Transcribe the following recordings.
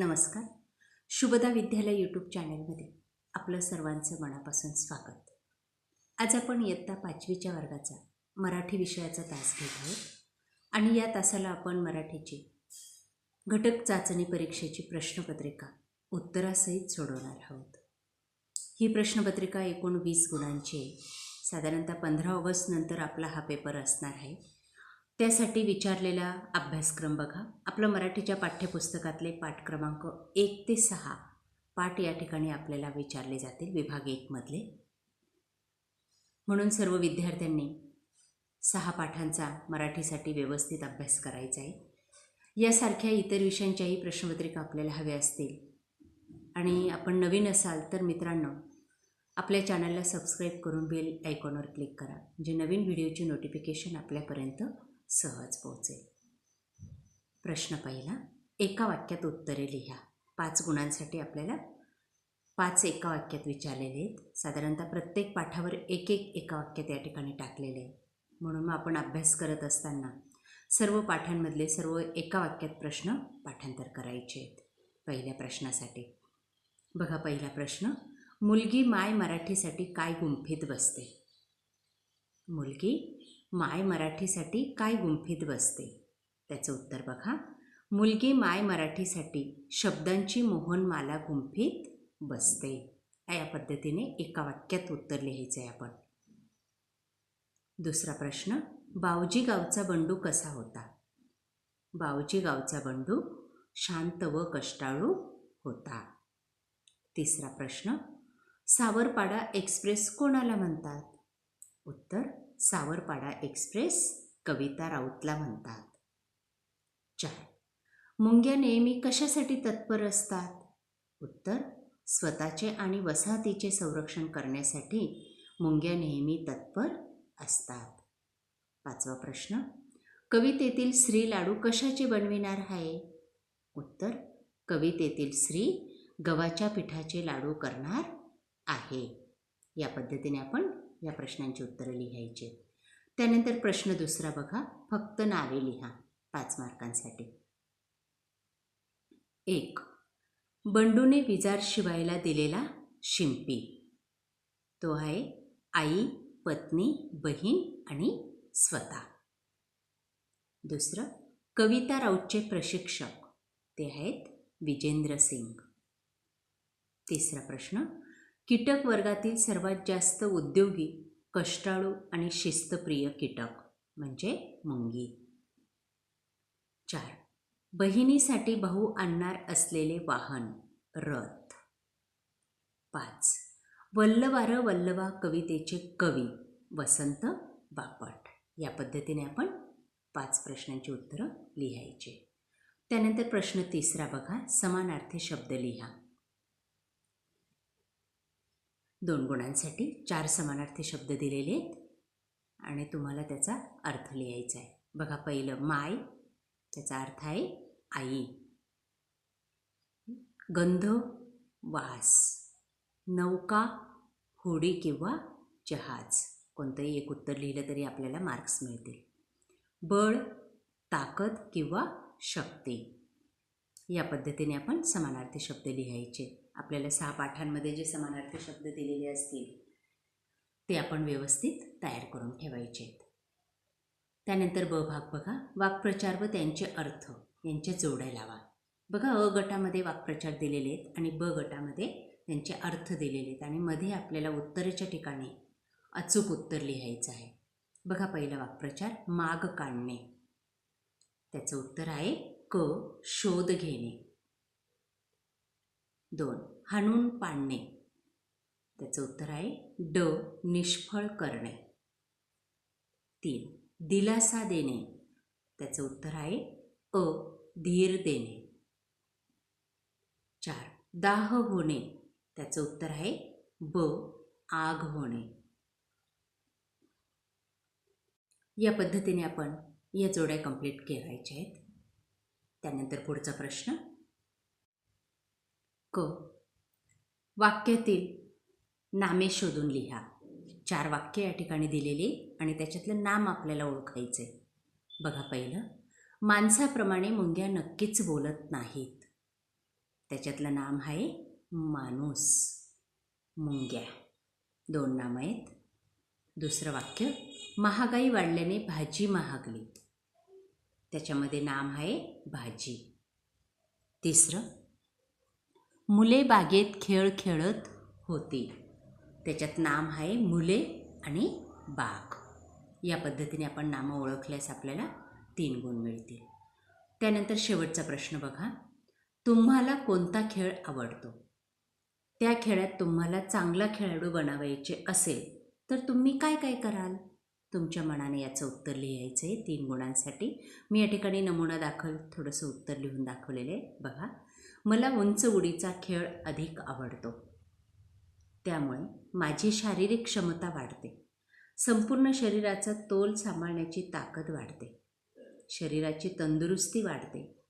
नमस्कार. शुभदा विद्यालय यूट्यूब चॅनलमध्ये आपलं सर्वांचं मनापासून स्वागत. आज आपण इयत्ता पाचवीच्या वर्गाचा मराठी विषयाचा तास घेत आहोत आणि या तासाला आपण मराठीची घटक चाचणी परीक्षेची प्रश्नपत्रिका उत्तरासहित सोडवणार आहोत. ही प्रश्नपत्रिका एकूण वीस गुणांची आहे. साधारणतः पंधरा ऑगस्ट नंतर आपला हा पेपर असणार आहे. त्यासाठी विचारलेला अभ्यासक्रम बघा. आपलं मराठीच्या पाठ्यपुस्तकातले पाठ क्रमांक एक ते सहा पाठ या ठिकाणी आपल्याला विचारले जातील विभाग एकमधले म्हणून सर्व विद्यार्थ्यांनी सहा पाठांचा मराठीसाठी व्यवस्थित अभ्यास करायचा आहे. यासारख्या इतर विषयांच्याही प्रश्नपत्रिका आपल्याला हव्या असतील. आणि आपण नवीन असाल तर मित्रांनो आपल्या चॅनलला सबस्क्राईब करून बेल आयकॉनवर क्लिक करा. म्हणजे नवीन व्हिडिओची नोटिफिकेशन आपल्यापर्यंत सहज पोहोचेल प्रश्न पहिला एका वाक्यात उत्तरे लिहा. पाच गुणांसाठी आपल्याला पाच एका वाक्यात विचारलेले आहेत. साधारणतः प्रत्येक पाठावर एक एक एका वाक्यात या ठिकाणी टाकलेले आहे म्हणून मग आपण अभ्यास करत असताना सर्व पाठांमधले सर्व एका वाक्यात प्रश्न पाठांतर करायचे आहेत. पहिल्या प्रश्नासाठी. बघा पहिला प्रश्न मुलगी माय मराठीसाठी काय गुंफीत बसते? मुलगी माय मराठीसाठी काय गुंफीत बसते? त्याचं उत्तर बघा. मुलगी माय मराठीसाठी शब्दांची मोहनमाला गुंफीत बसते. या पद्धतीने एका वाक्यात उत्तर लिहायचं आहे आपण. दुसरा प्रश्न बावजी गावचा बंडू कसा होता? बावजी गावचा बंडू शांत व कष्टाळू होता. तिसरा प्रश्न सावरपाडा एक्सप्रेस कोणाला म्हणतात? उत्तर सावरपाडा एक्सप्रेस कविता राऊतला म्हणतात. चार. मुंग्या नेहमी कशासाठी तत्पर असतात? उत्तर स्वतःचे आणि वसाहतीचे संरक्षण करण्यासाठी मुंग्या नेहमी तत्पर असतात. पाचवा प्रश्न. कवितेतील श्री लाडू कशाचे बनविणार आहे? उत्तर कवितेतील श्री गव्हाच्या पिठाचे लाडू करणार आहे. या पद्धतीने आपण या प्रश्नांची उत्तरं लिहायची. त्यानंतर प्रश्न दुसरा बघा. फक्त नावे लिहा पाच मार्कांसाठी. एक. बंडूने विजार शिवायला दिलेला शिंपी. तो आहे आई पत्नी बहीण आणि स्वतः. दुसरं कविता राऊतचे प्रशिक्षक. ते आहेत विजेंद्र सिंग. तिसरा प्रश्न कीटक वर्गातील सर्वात जास्त उद्योगी कष्टाळू आणि शिस्तप्रिय कीटक म्हणजे मुंगी. चार. बहिणीसाठी भाऊ आणणार असलेले वाहन रथ. पाच. वल्लवार वल्लवा कवितेचे कवी वसंत बापट. या पद्धतीने आपण पाच प्रश्नांची उत्तरं लिहायची. त्यानंतर प्रश्न तिसरा बघा समानार्थी शब्द लिहा. दोन गुणांसाठी चार समानार्थी शब्द दिलेले आहेत. आणि तुम्हाला त्याचा अर्थ लिहायचा आहे. बघा पहिलं माय त्याचा अर्थ आहे आई. गंध वास नौका होडी किंवा जहाज. कोणतंही एक उत्तर लिहिलं तरी आपल्याला मार्क्स मिळतील. बळ ताकद किंवा शक्ती. या पद्धतीने आपण समानार्थी शब्द लिहायचे. आपल्याला सहा पाठांमध्ये जे समानार्थी शब्द दिलेले असतील ते आपण व्यवस्थित तयार करून ठेवायचे आहेत. त्यानंतर ब भाग बघा. वाक्प्रचार व त्यांचे अर्थ यांच्या जोड्या लावा. बघा अ गटामध्ये वाक्प्रचार दिलेले आहेत आणि ब गटामध्ये त्यांचे अर्थ दिलेले आहेत आणि मध्ये आपल्याला उत्तरेच्या ठिकाणी अचूक उत्तर लिहायचं आहे. बघा पहिला वाक्प्रचार माग काढणे. त्याचं उत्तर आहे क शोध घेणे. दोन. हाणून पाडणे. त्याचं उत्तर आहे ड. निष्फळ करणे. तीन. दिलासा देणे. त्याचं उत्तर आहे अ. धीर देणे. चार. दाह होणे. त्याचं उत्तर आहे ब. आग होणे. या पद्धतीने आपण या जोड्या कंप्लीट करायच्या आहेत. त्यानंतर पुढचा प्रश्न क. वाक्यातील नामे शोधून लिहा. चार वाक्य या ठिकाणी दिलेली आणि त्याच्यातलं नाम आपल्याला ओळखायचं आहे बघा पहिलं. माणसाप्रमाणे मुंग्या नक्कीच बोलत नाहीत. त्याच्यातलं नाम आहे माणूस. मुंग्या. दोन नाम आहेत. दुसरं वाक्य महागाई वाढल्याने भाजी महागली. त्याच्यामध्ये नाम आहे भाजी. तिसरं मुले बागेत खेळ खेळत होती. त्याच्यात नाम आहे मुले आणि बाग. या पद्धतीने आपण नामं ओळखल्यास आपल्याला तीन गुण मिळतील. त्यानंतर शेवटचा प्रश्न बघा. तुम्हाला कोणता खेळ आवडतो? त्या खेळात तुम्हाला चांगला खेळाडू बनावायचे असेल तर तुम्ही काय काय कराल? तुमच्या मनाने याचं उत्तर लिहायचं आहे तीन गुणांसाठी मी या ठिकाणी नमुना दाखल थोडंसं उत्तर लिहून दाखवलेलं आहे. बघा. मला उंच उडीचा खेळ अधिक आवडतो. त्यामुळे माझी शारीरिक क्षमता वाढते. संपूर्ण शरीराचा तोल सांभाळण्याची ताकद वाढते. शरीराची तंदुरुस्ती वाढते.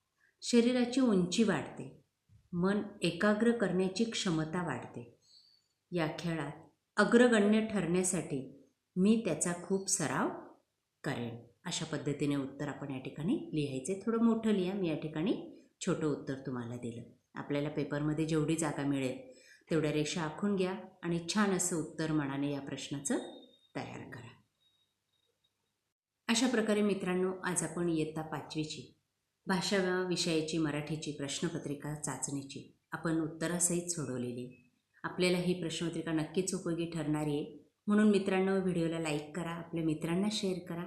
शरीराची उंची वाढते. मन एकाग्र करण्याची क्षमता वाढते. या खेळात अग्रगण्य ठरण्यासाठी मी त्याचा खूप सराव करेन. अशा पद्धतीने उत्तर आपण या ठिकाणी लिहायचे. थोडं मोठं लिहा. मी या ठिकाणी छोटं उत्तर तुम्हाला दिलं. आपल्याला पेपरमध्ये जेवढी जागा मिळेल तेवढ्या रेषा आखून घ्या आणि छान असं उत्तर मनाने या प्रश्नाचं तयार करा. अशा प्रकारे मित्रांनो आज आपण इयत्ता पाचवीची भाषा विषयाची मराठीची प्रश्नपत्रिका चाचणीची आपण उत्तरासहित सोडवलेली. आपल्याला ही प्रश्नपत्रिका नक्कीच उपयोगी ठरणारी आहे. म्हणून मित्रांनो व्हिडिओला लाईक करा आपल्या मित्रांना शेअर करा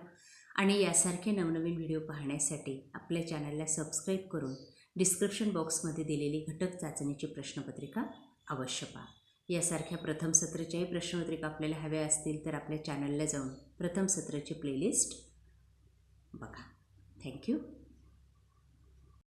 आणि यासारखे नवनवीन व्हिडिओ पाहण्यासाठी आपल्या चॅनलला सबस्क्राईब करून डिस्क्रिप्शन बॉक्समध्ये दिलेली घटक चाचणीची प्रश्नपत्रिका अवश्य पहा. यासारख्या प्रथम सत्राच्याही प्रश्नपत्रिका आपल्याला हव्या असतील तर आपल्या चॅनलला जाऊन प्रथम सत्राची प्लेलिस्ट बघा. थँक्यू